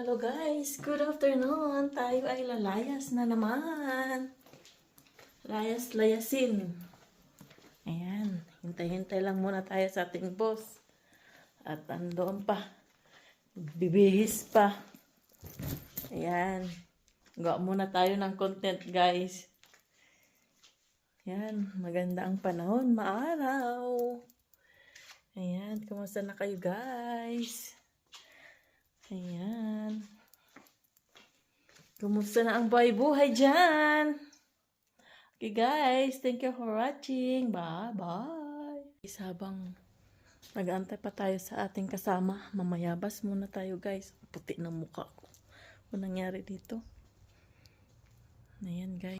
Hello guys, good afternoon. Tayo ay lalayas na naman. Layas, layasin. Ayan, hintay-hintay lang muna tayo sa ating boss. At andoon pa, bibihis pa. Ayan, gawa muna tayo ng content guys. Ayan, maganda ang panahon, maaraw. Ayan, kumusta na kayo guys? Ayan. Kumusta na ang buhay-buhay dyan? Okay guys, thank you for watching. Bye-bye. Habang nag-aantay pa tayo sa ating kasama, mamayabas muna tayo guys. Puti ng mukha ko. Ano nangyari dito? Ayan guys.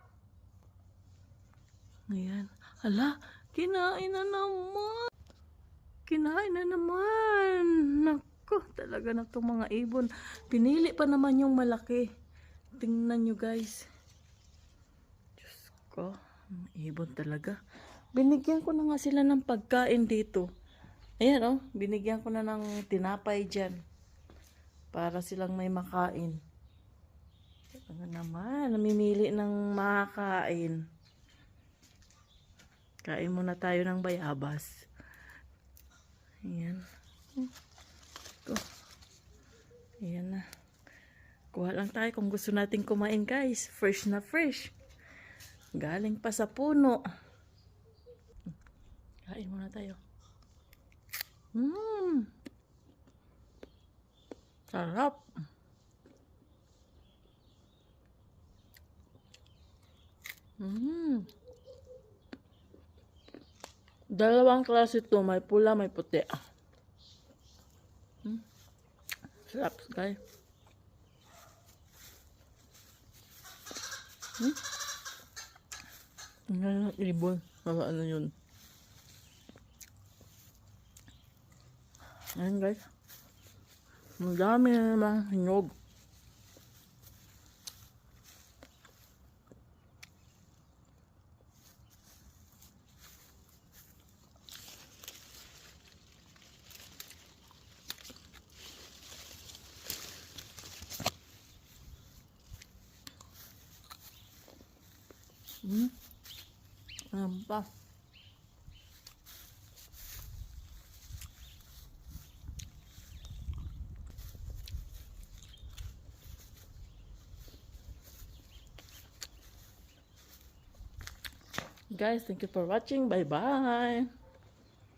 Ayan. Hala, kinain na naman. Kinain na naman. Nako, talaga na itong mga ibon. Pinili pa naman yung malaki. Tingnan nyo guys. Diyos ko, ibon talaga. Binigyan ko na nga sila ng pagkain dito. Ayan oh, binigyan ko na ng tinapay dyan. Para silang may makain. Ano naman, namimili ng makakain. Kain muna tayo ng bayabas. Ayan. Ko. Ayan na. Kuha lang tayo kung gusto natin kumain guys. Fresh na fresh. Galing pa sa puno. Kain muna tayo. Mmm. Sarap. Mmm. Dalawang klase ito. May pula, may puti. Hmm. Sarap, guys. Hmm? Ang ng ibon. Mga ano yun. Ayan, guys. Ang dami na namang hinog. Hmm? Ano pa? Guys, thank you for watching. Bye-bye.